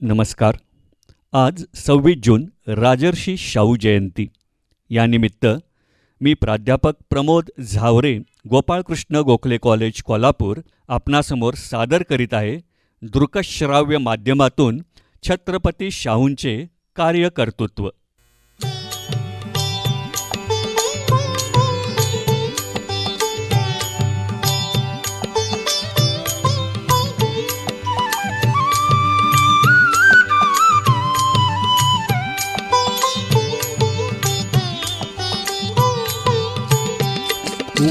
नमस्कार. आज सव्वीस जून राजर्षी शाहू जयंती. यानिमित्त मी प्राध्यापक प्रमोद झावरे गोपाळकृष्ण गोखले कॉलेज कोल्हापूर आपणासमोर सादर करीत आहे दृकश्राव्य माध्यमातून छत्रपती शाहूंचे कार्यकर्तृत्व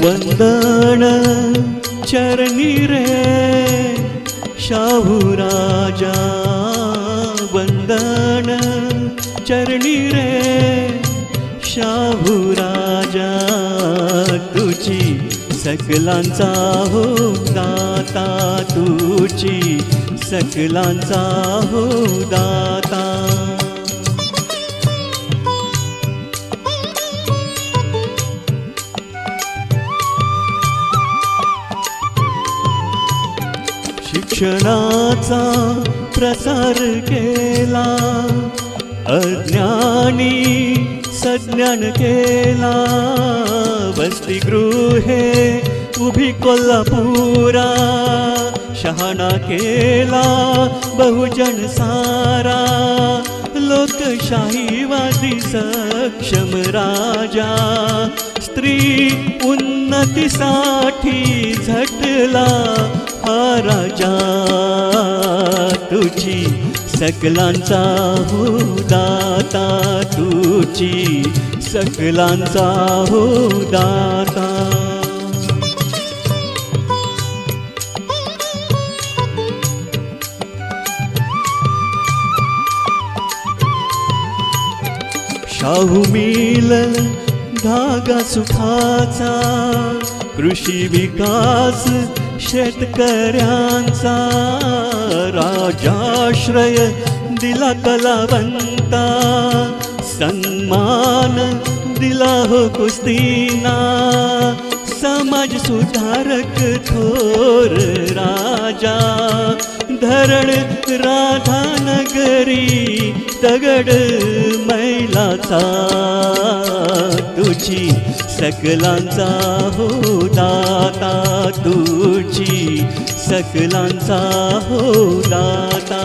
वंदन चरणी रे शाहू राजा वंदन चरणी रे शाहू राजा तुझी सकलांचा हो दाता तुझी सकलांचा हो दाता. शिक्षणाचा प्रसार केला अज्ञानी सज्ञान केला. वसतिगृहे उभी कोल्हापुरा शहाणा केला बहुजन सारा. लोकशाहीवादी सक्षम राजा स्त्री उन्नतीसाठी झटला. राजा तुझी सकलांचा हो दाता तुझी सकलांचा हो दाता शाहू मिल धागा सुखाचा कृषी विकास शेतकऱ्यांचा राजाश्रय दिला कलावंता. सन्मान दिला हो कुस्तीना. समाज सुधारक थोर राजा. धरण राधानगरी दगड मैलाचा. तुझी सकलांचा हो दाता तुझी सकलांचा हो दाता.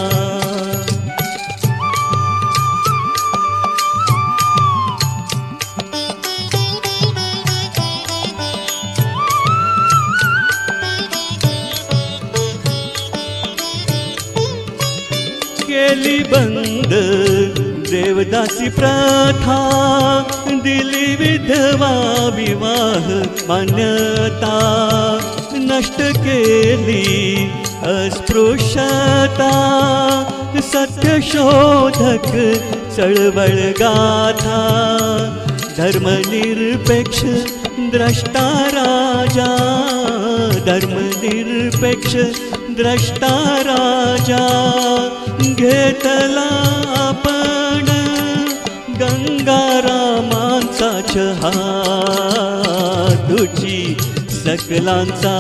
केली बंद देवदासी प्रथा दिली विधवा विवाह मान्यता. नष्ट केली अस्पृश्यता सत्यशोधक चळवळ गाथा धर्मनिरपेक्ष द्रष्टा राजा धर्मनिरपेक्ष द्रष्टा राजा घेतला सकलांचा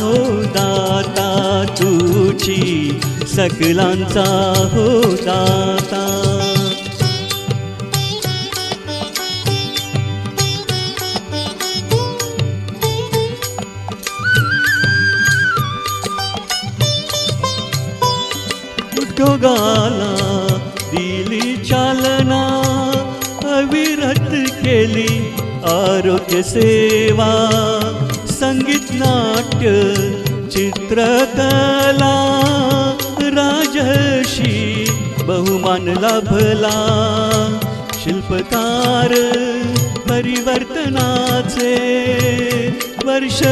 हो दाता तुझी सकलांचा हो दाता उद्योगाला दिली चालना अविरत केली आरोग्य सेवा. संगीत नाट्य चित्रकला राजर्षी बहुमान लाभला. शिल्पकार परिवर्तनाचे वर्ष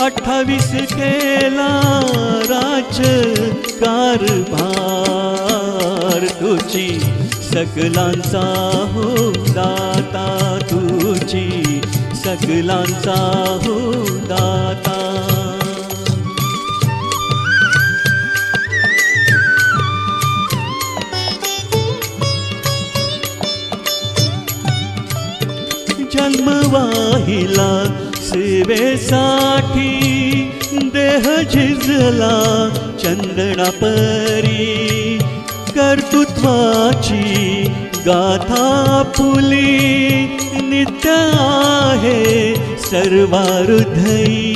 अठ्ठावीस केला. राजकारभार तुझी सकलांचा हो दाता तुझी. सकलांचा हो जन्म वाहिला सेवेसाठी देह झिजला चंदना परी कर्तृत्वाची गाथा फुली नित्य आहे सर्वारुधई.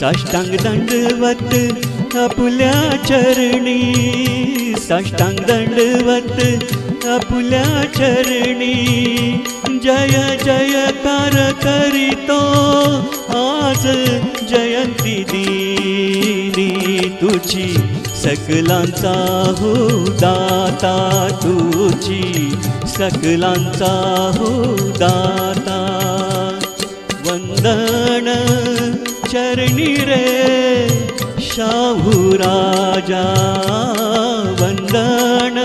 साष्टांग दंडवत आपुल्या चरणी साष्टांग दंडवत आपुल्या चरणी. जय जयकार करीतो। आज जयंती दिनी तुझी सकलांचा हो दाता तुझी सकलांचा हो दाता वंदन चरणी रे शाहू राजा। वंदन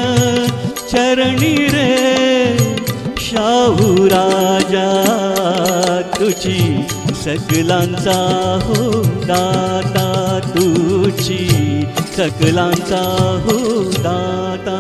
चरणी तुझी सकलांचा हो दाता तुझी सकलांचा हो दाता